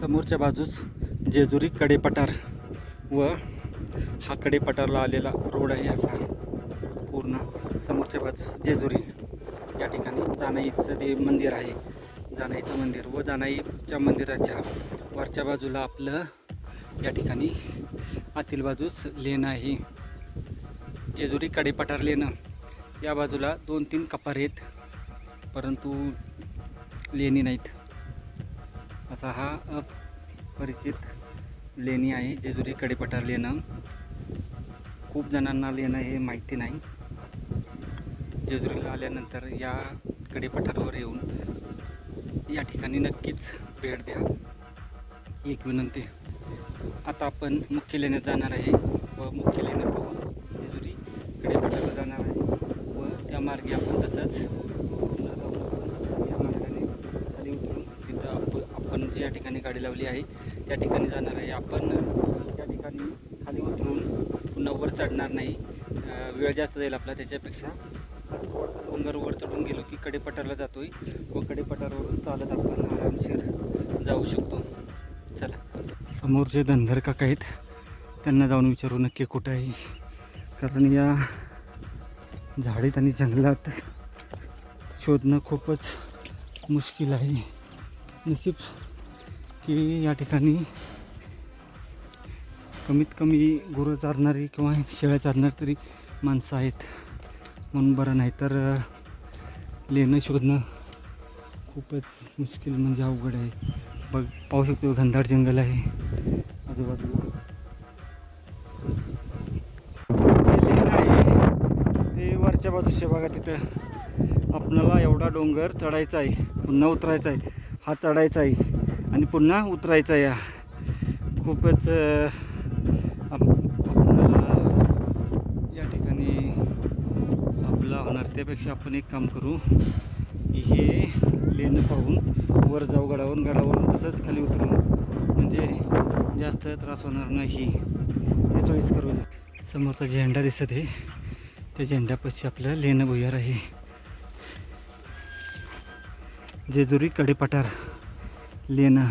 समोरच्या बाजूस जेजुरी कडेपठार व हा कडेपठारला आलेला रोड आहे असा पूर्ण समोरच्या बाजूस जेजुरी. या ठिकाणी जानाईचं ते मंदिर आहे. जानाईचं मंदिर व जानाईच्या मंदिराच्या वरच्या बाजूला आपलं या ठिकाणी आतील बाजूस लेणं आहे. जेजुरी कडेपठार लेणं. या बाजूला दोन तीन कपार आहेत. परंतु लेणी नाहीत. असा हा अपरिचित लेणी आहे जेजुरी कडेपठार लेणं. खूप जणांना लेणं हे माहिती नाही. जेजुरीला आल्यानंतर या कडेपठारावर येऊन या ठिकाणी नक्कीच भेट द्या. एक विनंती. आता आपण मुख्य लेण्यात जाणार आहे व मुख्य लेणं जेजुरी कडेपठारला जाणार आहे व त्या मार्गे आपण तसंच पुन्हा जाऊन आपण या मार्गाने खाली उतरून तिथं आप या ज्या ठिकाणी गाडी लावली आहे. त्या ठिकाणी जाणार आहे आपण. त्या ठिकाणी खाली उतरून पुन्हा वर चढणार नाही. वेळ जास्त जाईल आपला त्याच्यापेक्षा. डोंगर वर चढून गेलो की कडेपठारला आहे व कडेपठारवरून चालत आपण आरामशीर जाऊ शकतो. चला. समोर जे धनगर काका आहेत. त्यांना जाऊन विचारू नक्की कुठं आहे. कारण या झाडीत आणि जंगलात शोधणं खूपच मुश्किल आहे. नशीब की या ठिकाणी कमीत कमी गुरं चारणारी किंवा शेळ्या चारणारी तरी माणसं आहेत. म्हणून बरं नाही तर लेणं शोधणं खूपच मुश्किल म्हणजे अवघड आहे. बघ पाहू शकतो घनदाट जंगल आहे आजूबाजूला. जे लेणं आहे ते वरच्या बाजूचे बघा तिथं. आपणाला एवढा डोंगर चढायचा आहे पुन्हा उतरायचा आहे. हा चढायचा आहे. आणि पुन्हा उतरायचा या खूपच या ठिकाणी आपला होणार त्यापेक्षा आपण एक काम करू. की हे लेणं पाहून वर जाऊ गडावरून गडावरून तसंच खाली उतरू. म्हणजे जास्त त्रास होणार नाही. ते चॉईस करू. समोरचा झेंडा दिसत आहे. त्या झेंड्यापाशी आपलं लेणं भुयार आहे. जेजुरी कडेपठार. लेणं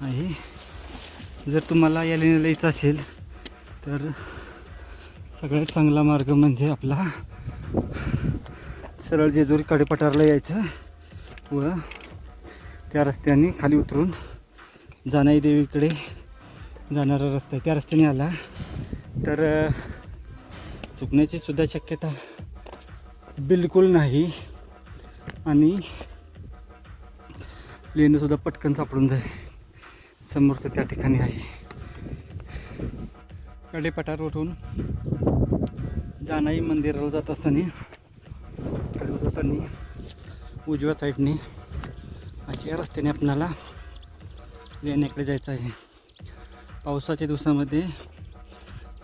आहे. जर तुम्हाला या लेण्याला यायचं असेल तर सगळ्यात चांगला मार्ग म्हणजे आपला सरळ जेजुरी कडेपठारला यायचं व त्या रस्त्याने खाली उतरून जानाई देवीकडे जाणारा रस्ता आहे. त्या रस्त्याने आला. तर चुकण्याची सुद्धा शक्यता बिलकुल नाही. आणि लेणंसुद्धा पटकन सापडून जाईल. समोरचं त्या ठिकाणी आहे. कडेपठारवरून जानाई मंदिराला जात असताना जाताना उजव्या साईडने अशा रस्त्याने आपणाला लेण्याकडे जायचं आहे. पावसाच्या दिवसामध्ये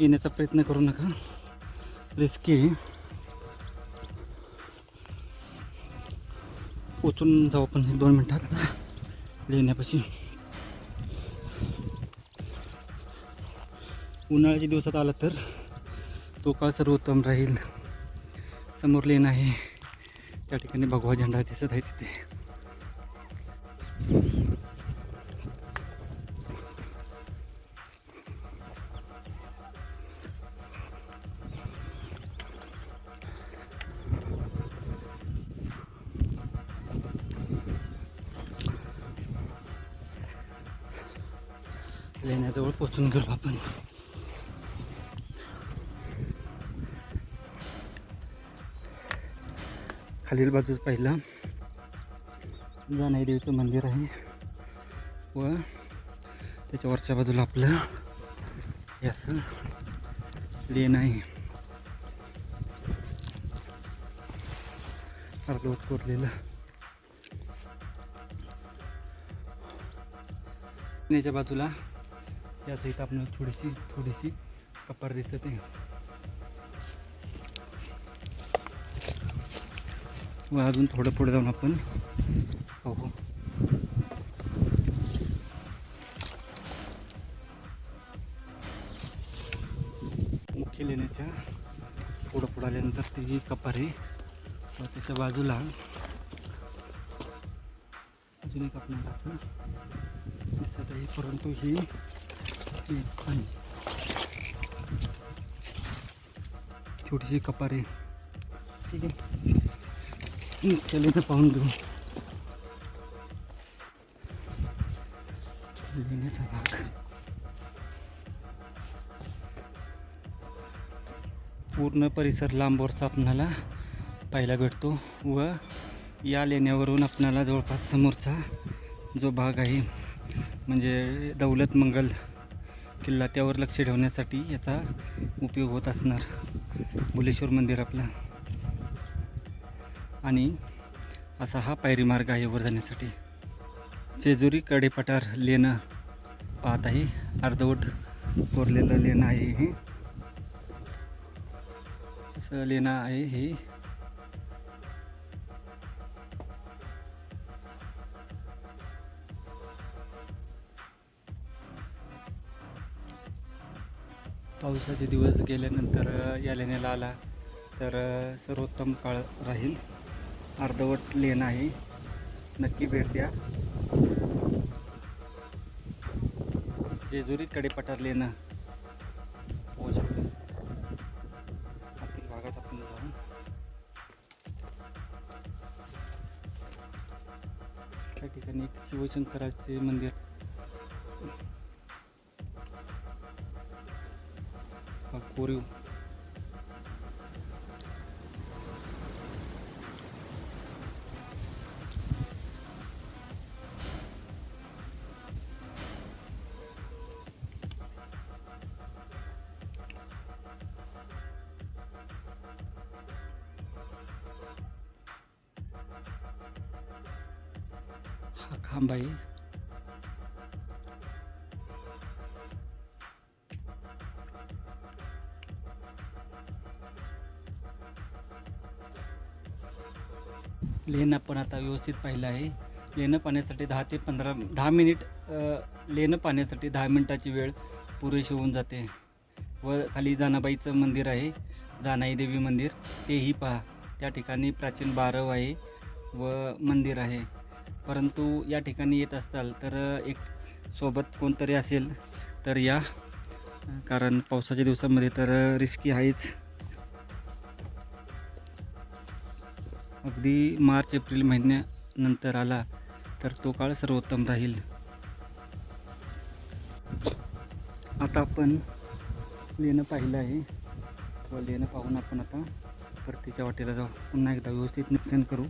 येण्याचा प्रयत्न करू नका. रिस्की आहे. पोचून जाऊ आपण. दोन मिनटात लेण्यापाशी उन्हाळ्याच्या दिवसात आला तर तो काळ सर्वोत्तम राहील. समोर लेण आहे. त्या ठिकाणी भगवा झेंडा दिसत आहे तिथे. लेण्याजवळ पोचून गेलो आपण. खालील बाजूस पाहिलं. जानाई देवीचं मंदिर आहे. व त्याच्या वरच्या बाजूला आपलं हे असं लेण आहे. अर्धवट कोरलेलं. लेण्याच्या बाजूला या साईड आपल्याला थोडीशी थोडीशी कपार दिसत आहे व अजून थोडं पुढे जाऊन आपण पाहू. मुख्य लेण्याच्या पुढं पुढं आल्यानंतर ती कपार आहे व त्याच्या बाजूला अजून एक आपल्याला असं दिसत आहे परंतु ही छोटीशी कपार. ठीक आहे. केलेलं पाहून घेऊ. लेण्याचा भाग. पूर्ण परिसर लांबवरचा आपणाला पाहायला भेटतो व या लेण्यावरून आपणाला जवळपास समोरचा जो भाग आहे म्हणजे दौलत मंगल किल्ला त्यावर लक्ष ठेवण्यासाठी याचा उपयोग होत असणार. बुलेश्वर मंदिर आपलं. आणि असा हा पायरी मार्ग आहे वर जाण्यासाठी जेजुरी कडेपठार लेणं पाहत आहे. अर्धवट कोरलेलं लेणं आहे हे. असं लेणं आहे हे. पावसाचे दिवस गेल्यानंतर या लेण्याला आला तर सर्वोत्तम काळ राहील. अर्धवट लेण आहे. नक्की भेट द्या. जेजुरी कडेपठार लेणं. होऊ शकते आतील भागात आपण जाऊन त्या ठिकाणी शिवशंकराचे मंदिर. हा कोरीव हा खांब लेणं पण आता व्यवस्थित पाहिलं आहे. लेणं पाहण्यासाठी दहा ते पंधरा दहा मिनिट लेणं पाहण्यासाठी दहा मिनिटाची वेळ पुरेशी होऊन जाते. व खाली जानाबाईचं मंदिर आहे जानाई देवी मंदिर. तेही पहा त्या ठिकाणी प्राचीन बारव आहे व मंदिर आहे. परंतु या ठिकाणी येत असताल तर एक सोबत कोणतरी असेल तर या. कारण पावसाच्या दिवसामध्ये तर रिस्की आहेच. अगदी मार्च एप्रिल महिन्यानंतर आला तर तो काळ सर्वोत्तम राहील. आता आपण लेणं पाहिलं आहे. व लेणं पाहून आपण आता परतीच्या वाटेला जाऊ. पुन्हा एकदा व्यवस्थित निरीक्षण करू.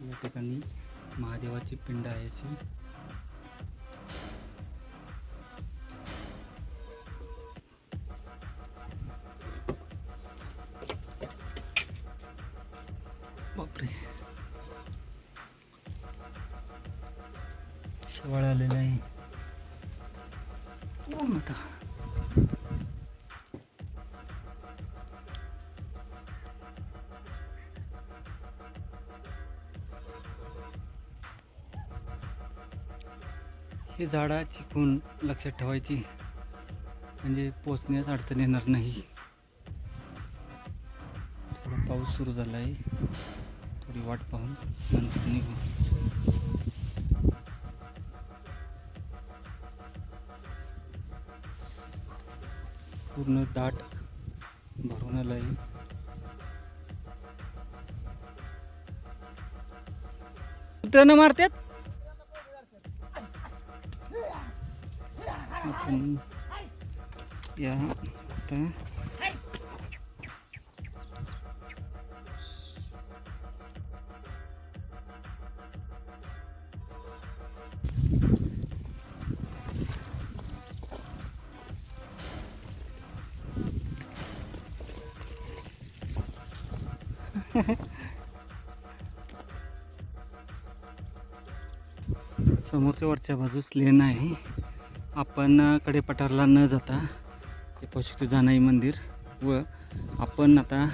या ठिकाणी महादेवाची पिंड आहे अशी. शेवाळ आलेलं आहे. माता हे झाडा चिकून लक्षात ठेवायची. म्हणजे पोचण्यास अडचण येणार नाही. थोडा पाऊस सुरू झाला आहे थोडी वाट पाहून नंतर निघू. पूर्ण दाट भरून आलं आहे कुत्र्यानं मारतात आपण या आता समोरच्या वरच्या बाजूस लेन आहे. आपण कडे कडेपठारला न जाता हे पाहू शकतो जानाई मंदिर व आपण आता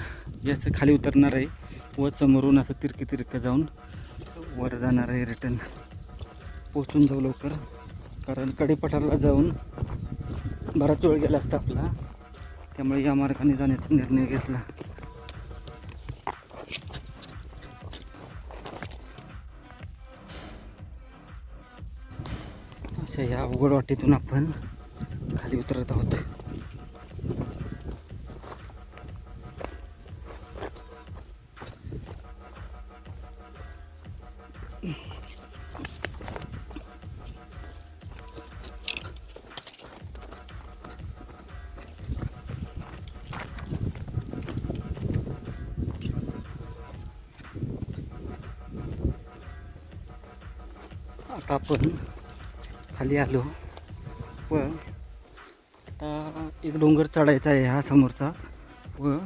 याचं खाली उतरणार आहे व समोरून असं तिरकी तिरकं जाऊन वर जाणार आहे रिटर्न पोचून जाऊ लवकर. कारण कडेपठारला जाऊन बराच वेळ गेला असता आपला. त्यामुळे या मार्गाने जाण्याचा निर्णय घेतला. अशा या अवघड वाटेतून आपण खाली उतरत आहोत. आता आपण खाली आलो. व आता एक डोंगर चढायचा आहे हा समोरचा. व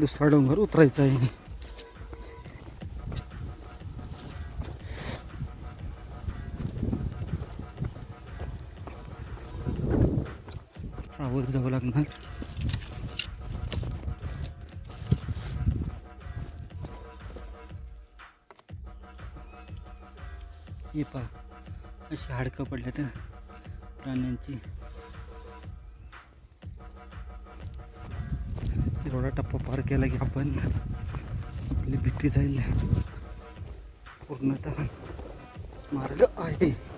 दुसरा डोंगर उतरायचा आहे. सावध जावं लागणार. ये पहा. अशी हाडकं पडले तर प्राण्यांची. एवढा टप्पा पार केला की आपण आपली भीती जाईल. पूर्णतः मार्ग आहे.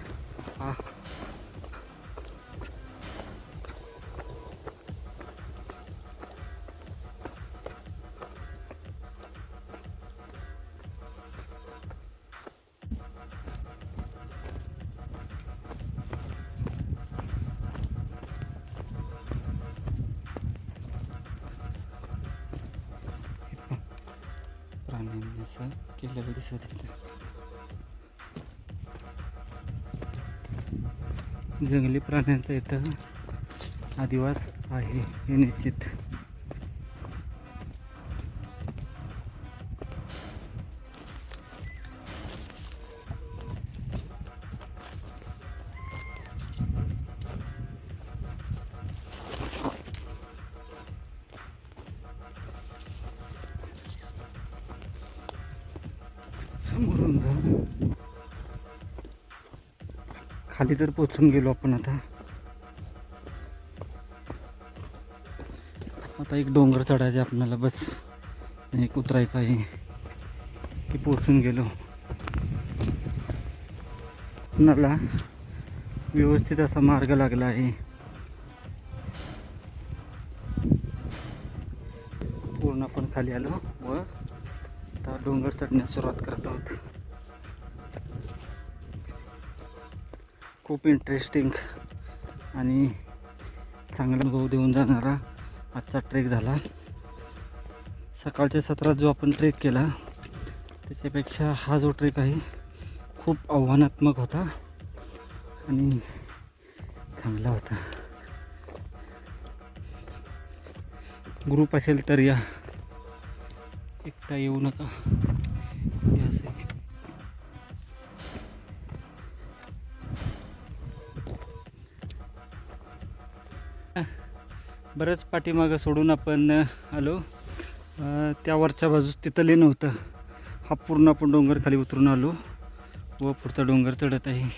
असं केलेलं दिसत होतं जंगली प्राण्यांचा इथं आदिवास आहे हे निश्चित समोरून जाऊ खाली तर पोचून गेलो आपण आता. आता एक डोंगर चढायचे आपल्याला बस. एक उतरायचं आहे. की पोचून गेलो. आपणाला व्यवस्थित असा मार्ग लागला आहे. पूर्ण आपण खाली आलो व आता डोंगर चढण्यास सुरुवात करत आहोत. खूप इंटरेस्टिंग आणि चांगला अनुभव देऊन जाणारा आजचा ट्रेक झाला. सकाळच्या सत्रात जो आपण ट्रेक केला त्याच्यापेक्षा हा जो ट्रेक आहे खूप आव्हानात्मक होता आणि चांगला होता. ग्रुप असेल तर या. एकटा येऊ नका. हे असे. बरंच पाठीमागं सोडून आपण आलो त्यावरच्या त्या वरच्या बाजूस तिथं नव्हतं हा पूर्ण आपण डोंगर खाली उतरून आलो. व पुढचा डोंगर चढत आहे.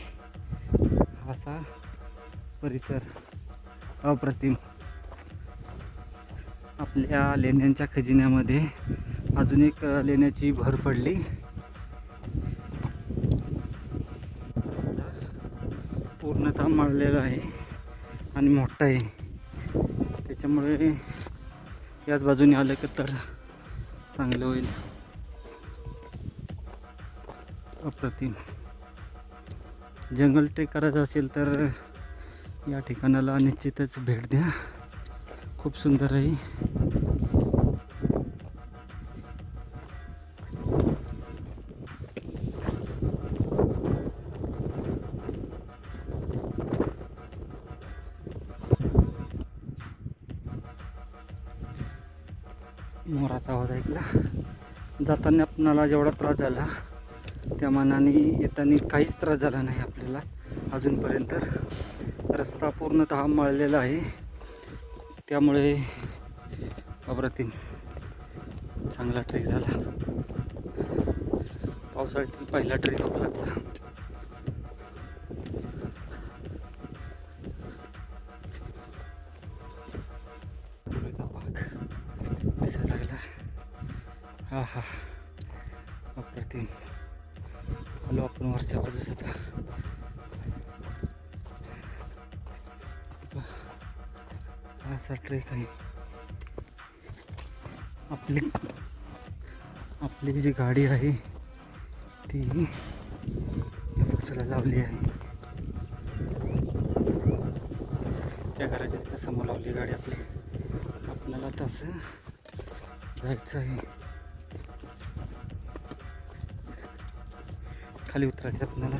असा परिसर अप्रतिम. आपल्या लेण्यांच्या खजिन्यामध्ये अजून एक लेण्याची भर पडली. पूर्णतः माळलेलं आहे आणि मोठं आहे. त्याच्यामुळे याच बाजूने आलं की तर चांगलं होईल. अप्रतिम. जंगल ट्रेक करायचं असेल तर या ठिकाणाला निश्चितच भेट द्या. खूप सुंदर आहे. मोराचा आवाज ऐकला जाताना आपणाला जेवढा त्रास झाला त्या मानाने येताना काहीच त्रास झाला नाही आपल्याला अजूनपर्यंत. रस्ता पूर्णतः मळलेला आहे. त्यामुळे अप्रतिम चांगला ट्रेक झाला. पावसाळ्यातील पहिला ट्रेक आपलाच. हा हा अप्रतिम आलो आपण वरच्या बाजूस आता. असा ट्रेक आहे. आपली आपली जी गाडी आहे ती पोचायला लावली आहे. त्या घराच्या समोर लावली गाडी आपली. आपल्याला तसं जायचं आहे. खाली उतरायचं आपल्याला.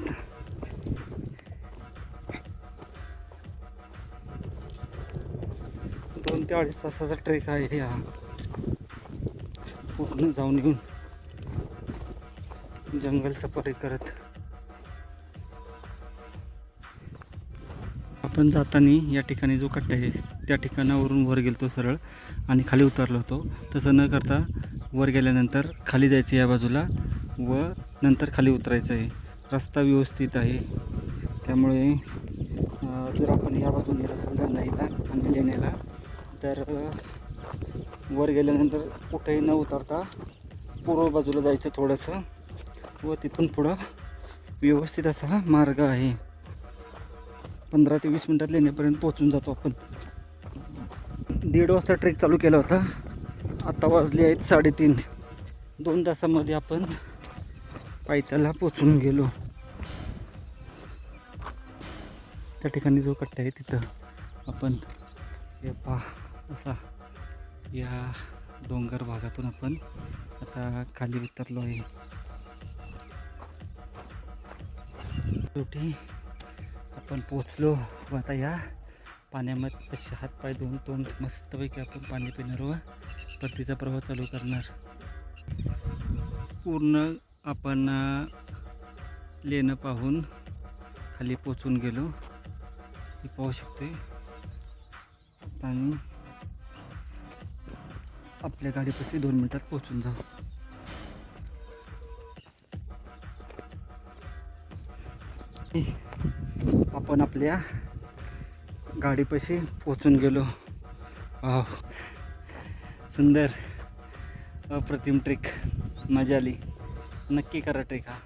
दोन ते अडीच तासाचा ट्रेक आहे हा. पूर्ण जाऊन येऊन जंगल सफारी करत. आपण जाताना या ठिकाणी जो कट्टा आहे त्या ठिकाणावरून वर गेलतो सरळ आणि खाली उतरलो होतो. तसं न करता वर गेल्यानंतर खाली जायचं या बाजूला व नंतर खाली उतरायचं आहे. रस्ता व्यवस्थित आहे. त्यामुळे जर आपण या बाजूने रस्ता नाही तर आणि लेण्याला तर वर गेल्यानंतर कुठेही न उतरता पूर्व बाजूला जायचं थोडंसं व तिथून पुढं व्यवस्थित असा हा मार्ग आहे. पंधरा ते वीस मिनटात लेण्यापर्यंत पोहोचून जातो आपण. दीड वाजता ट्रेक चालू केला होता. आत्ता वाजले आहेत साडेतीन. दोन तासामध्ये आपण पायथ्याला पोचून गेलो. त्या ठिकाणी जो कट्टा आहे तिथं आपण हे पा असा या डोंगर भागातून आपण आता खाली उतरलो आहे. शेवटी आपण पोचलो व आता या पाण्यामध्ये कसे हातपाय धुवून तोंड मस्तपैकी आपण पाणी पिणार व परतीचा प्रवाह चालू करणार. पूर्ण आपण लेणं पाहून खाली पोचून गेलो. हे पाहू शकते. आणि आपल्या गाडीपाशी दोन मिनिटात पोचून जाऊ. आपण आपल्या गाडीपाशी पोचून गेलो. वाव. सुंदर अप्रतिम ट्रेक. मजा आली. नक्की करा ट्रेक. हा